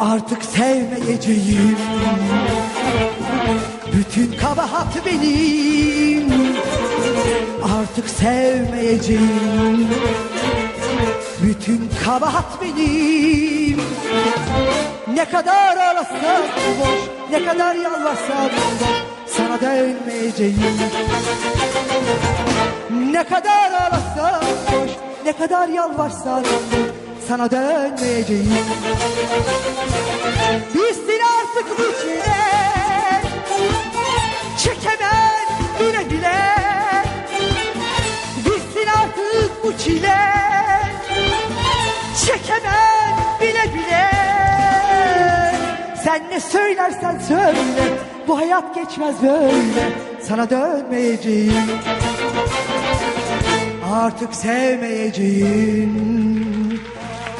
Artık sevmeyeceğim Bütün kabahat benim. Artık sevmeyeceğim Bütün kabahat benim. Ne kadar ağlasak boş Ne kadar yalvarsak boş sana dönmeyeceğim. Ne kadar ağlasam ne kadar yalvarsan Sana dönmeyeceğim. Bitsin artık bu çile. Çekemem bile bile. Bitsin artık bu çile. Çekemem bile bile. Sen ne söylersen söyle Bu hayat geçmez böyle Sana dönmeyeceğim Artık sevmeyeceğim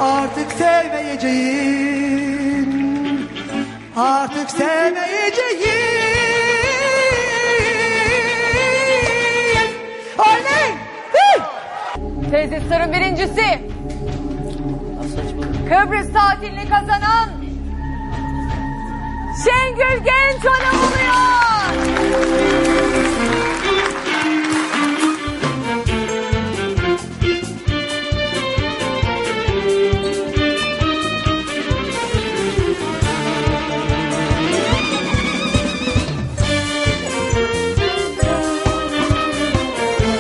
Artık sevmeyeceğim Artık sevmeyeceğim Oley! Teyze Star'ın birincisi. Kıbrıs tatilini kazanan Şengül Genç Hanım oluyor.